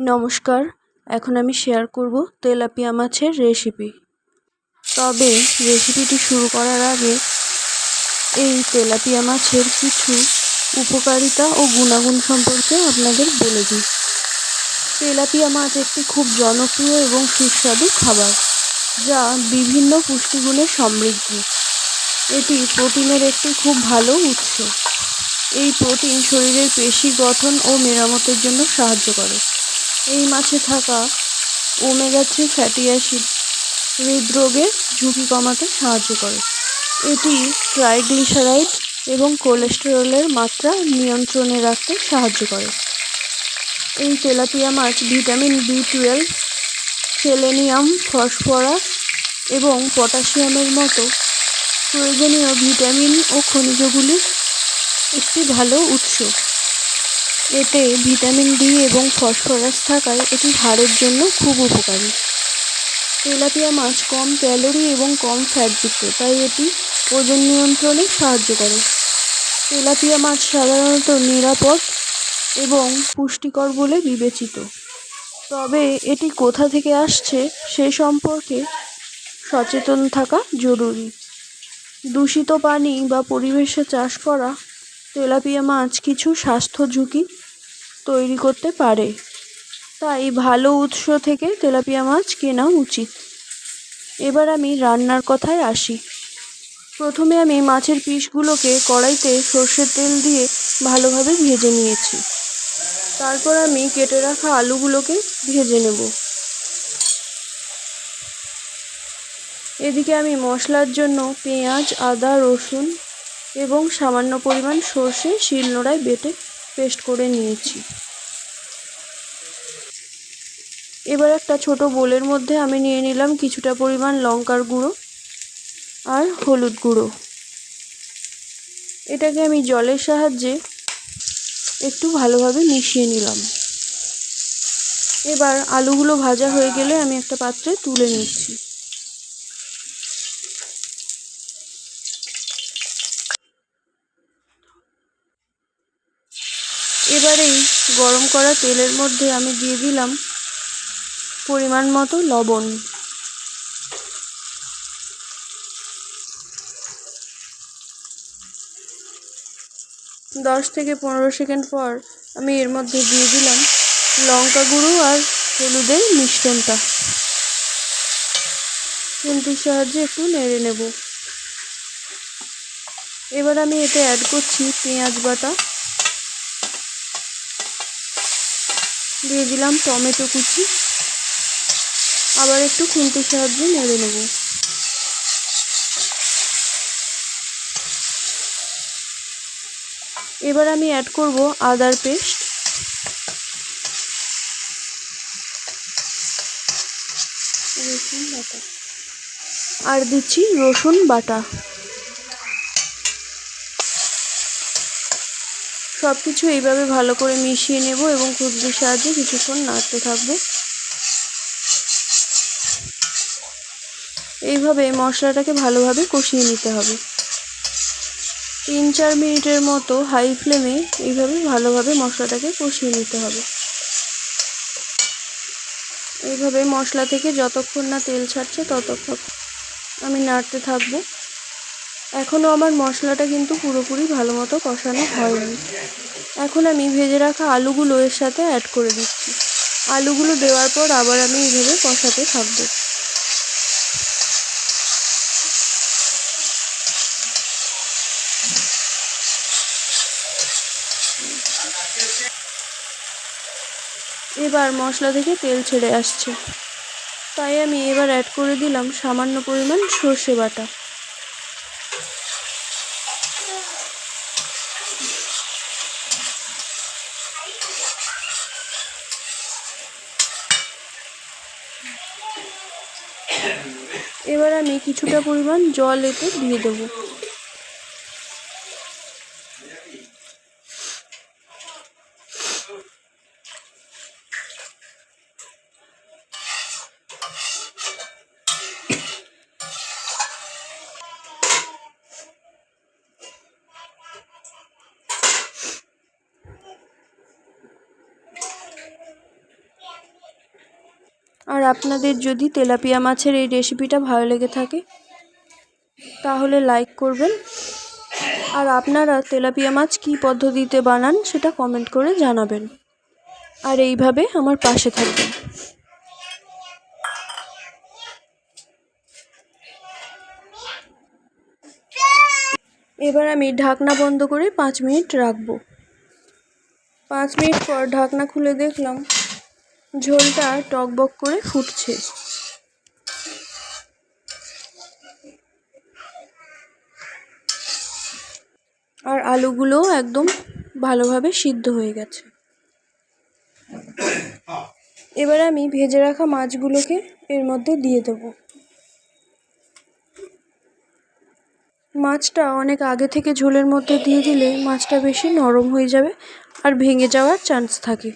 নমস্কার, এখন আমি শেয়ার করব তেলাপিয়া মাছের রেসিপি তবে রেসিপিটি শুরু করার আগে এই তেলাপিয়া মাছের কিছু উপকারিতা ও গুণাগুণ সম্পর্কে আপনাদের বলে দিই। তেলাপিয়া মাছ একটি খুব জনপ্রিয় এবং সুস্বাদু খাবার, যা বিভিন্ন পুষ্টিগুণে সমৃদ্ধ। এটি প্রোটিনের একটি খুব ভালো উৎস। এই প্রোটিন শরীরের পেশি গঠন ও মেরামতের জন্য সাহায্য করে। এই মাছে থাকা ওমেগা থ্রি ফ্যাটি অ্যাসিড হৃদরোগের ঝুঁকি কমাতে সাহায্য করে। এটি ট্রাইগ্লিসারাইড এবং কোলেস্টেরলের মাত্রা নিয়ন্ত্রণে রাখতে সাহায্য করে। এই তেলাপিয়া মাছ vitamin B twelve, selenium, phosphorus এবং পটাশিয়ামের মতো প্রয়োজনীয় ভিটামিন ও খনিজগুলির একটি ভালো উৎস। এতে ভিটামিন ডি এবং ফসফরাস থাকায় এটি হাড়ের জন্য খুব উপকারী। তেলাপিয়া মাছ কম ক্যালোরি এবং কম ফ্যাটযুক্ত, তাই এটি ওজন নিয়ন্ত্রণে সাহায্য করে। তেলাপিয়া মাছ সাধারণত নিরাপদ এবং পুষ্টিকর বলে বিবেচিত। তবে এটি কোথা থেকে আসছে সে সম্পর্কে সচেতন থাকা জরুরি। দূষিত পানি বা পরিবেশে চাষ করা তেলাপিয়া মাছ কিছু স্বাস্থ্য ঝুঁকি তৈরি করতে পারে। তাই ভালো উৎস থেকে তেলাপিয়া মাছ কেনা উচিত। এবার আমি রান্নার কথায় আসি। প্রথমে আমি মাছের পিসগুলোকে কড়াইতে সর্ষের তেল দিয়ে ভালোভাবে ভেজে নিয়েছি। তারপর আমি কেটে রাখা আলুগুলোকে ভেজে নেব। এদিকে আমি মশলার জন্য পেঁয়াজ, আদা, রসুন এবং সামান্য পরিমাণ সর্ষে শিলনোড়ায় বেটে পেস্ট করে নিয়েছি। এবার একটা ছোট বোলের মধ্যে আমি নিয়ে নিলাম কিছুটা পরিমাণ লঙ্কার গুঁড়ো আর হলুদ গুঁড়ো। এটাকে আমি জলের সাহায্যে একটু ভালোভাবে মিশিয়ে নিলাম। এবার আলুগুলো ভাজা হয়ে গেলে আমি একটা পাত্রে তুলে নিচ্ছি। এবারেই গরম করা তেলের মধ্যে আমি দিয়ে দিলাম পরিমাণ মতো লবণ। দশ থেকে পনেরো সেকেন্ড পর আমি এর মধ্যে দিয়ে দিলাম লঙ্কা গুঁড়ো আর হলুদের মিশ্রণটা। খুন্তির সাহায্যে একটু নেড়ে নেব। এবার আমি এতে অ্যাড করছি পেঁয়াজ বাটা। দিয়ে দিলাম টমেটো কুচি। আবার একটু খুন্তির সাহায্যে নেড়ে নেব। এবার আমি অ্যাড করব আদার পেস্ট। আর দিচ্ছি রসুন বাটা। সব কিছু এইভাবে ভালো করে মিশিয়ে নেব এবং খুন্তির সাহায্যে কিছুক্ষণ নাড়তে থাকব। এইভাবে মশলাটাকে ভালোভাবে কষিয়ে নিতে হবে। তিন চার মিনিটের মতো হাই ফ্লেমে এইভাবে ভালোভাবে মশলাটাকে কষিয়ে নিতে হবে। এইভাবে মশলা থেকে যতক্ষণ না তেল ছাড়ছে ততক্ষণ আমি নাড়তে থাকব। এখনও আমার মশলাটা কিন্তু পুরোপুরি ভালো মতো কষানো হয়নি। এখন আমি ভেজে রাখা আলুগুলো এর সাথে অ্যাড করে দিচ্ছি। আলুগুলো দেওয়ার পর আবার আমি এইভাবে কষাতে থাকব। এবার মশলা থেকে তেল ছেড়ে আসছে। তাই আমি এবার অ্যাড করে দিলাম সামান্য পরিমাণ সর্ষে বাটা। এবার আমি কিছুটা পরিমাণ জল এতে দিয়ে দেবো। আর আপনাদের যদি তেলাপিয়া মাছের এই রেসিপিটা ভালো লেগে থাকে, তাহলে লাইক করবেন। আর আপনারা তেলাপিয়া মাছ কী পদ্ধতিতে বানান সেটা কমেন্ট করে জানাবেন। আর এইভাবে আমার পাশে থাকবেন। এবার আমি ঢাকনা বন্ধ করে পাঁচ মিনিট রাখব। পাঁচ মিনিট পর ঢাকনা খুলে দেখলাম। ঝোলটা টকবক করে ফুটছে। আর আলুগুলোও একদম ভালোভাবে সিদ্ধ হয়ে গেছে। এবার আমি ভেজে রাখা মাছগুলোকে এর মধ্যে দিয়ে দেবো। মাছটা অনেক আগে থেকে ঝোলের মধ্যে দিয়ে দিলে মাছটা বেশি নরম হয়ে যাবে আর ভেঙে যাওয়ার চান্স থাকে।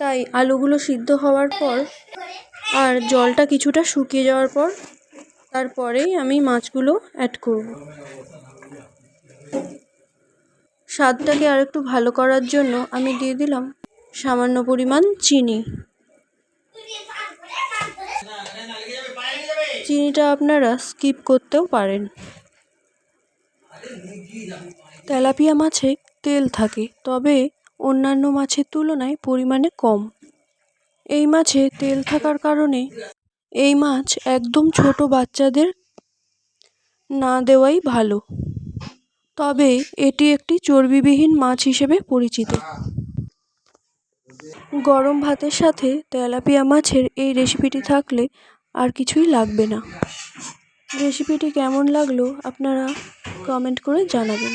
তাই আলুগুলো সিদ্ধ হওয়ার পর আর জলটা কিছুটা শুকিয়ে যাওয়ার পর তারপরেই আমি মাছগুলো অ্যাড করব। স্বাদটাকে আর একটু ভালো করার জন্য আমি দিয়ে দিলাম সামান্য পরিমাণ চিনি। চিনিটা আপনারা স্কিপ করতেও পারেন। তেলাপিয়া মাছে তেল থাকে, তবে অন্যান্য মাছের তুলনায় পরিমাণে কম। এই মাছে তেল থাকার কারণে এই মাছ একদম ছোট বাচ্চাদের না দেওয়াই ভালো। তবে এটি একটি চর্বিবিহীন মাছ হিসেবে পরিচিত। গরম ভাতের সাথে তেলাপিয়া মাছের এই রেসিপিটি থাকলে আর কিছুই লাগবে না। রেসিপিটি কেমন লাগল আপনারা কমেন্ট করে জানাবেন।